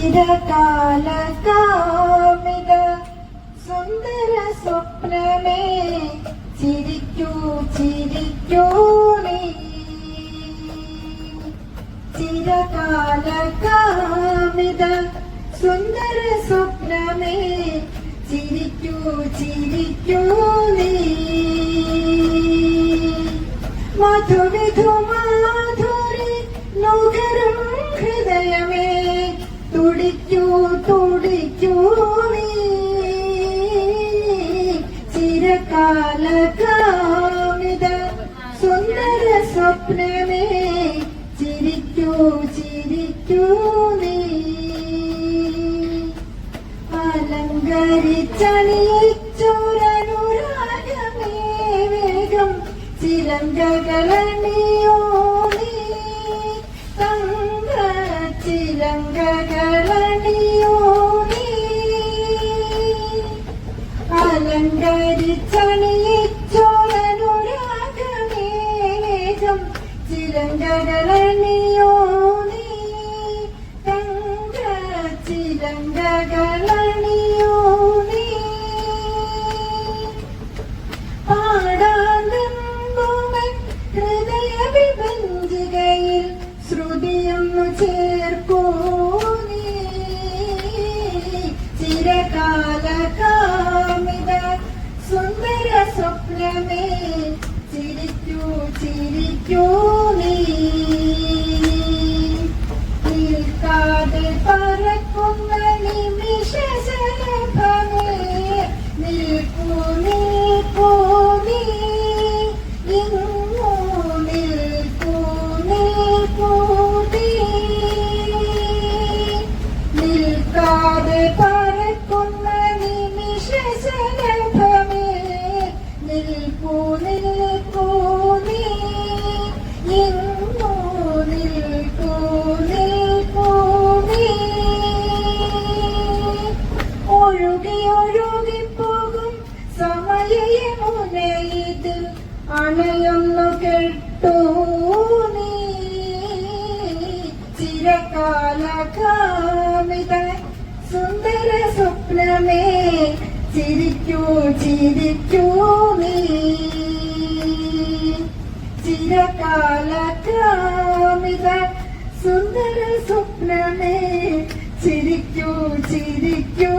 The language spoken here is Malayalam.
ചിരകാല കാമിത സുന്ദര സ്വപ്നമേ ചിരിക്കൂ ചിരിക്കൂ നീ. ചിരകാല കാമിത സുന്ദര സ്വപ്നമേ ചിരിക്കൂ ചിരിക്കൂ നീ. മധുവിധു സ്വപ്നമേ. ചിരിക്കൂ ചിരിക്കൂ നീ. അലങ്കരിച്ചണിയിച്ചൊരനുരാഗമേ വിഭഞ്ചികയിൽ ശ്രുതിയൊന്നു ചേർക്കൂ നീ. ചിരകാല കാമിത സുന്ദര സ്വപ്നമേ ചിരിക്കൂ ചിരിക്കൂ നീ. ഒഴുകി ഒഴുകി പോകും. സമയമുനയിൽ അണയൊന്നു കെട്ടു നീ. ചിരകാലകാമിത സുന്ദര സ്വപ്നമേ ചിരിക്കൂ ചിരിക്കൂ നീ. ചിരകാലകാമിത സുന്ദര സ്വപ്നമേ ചിരിക്കൂ ചിരിക്കൂ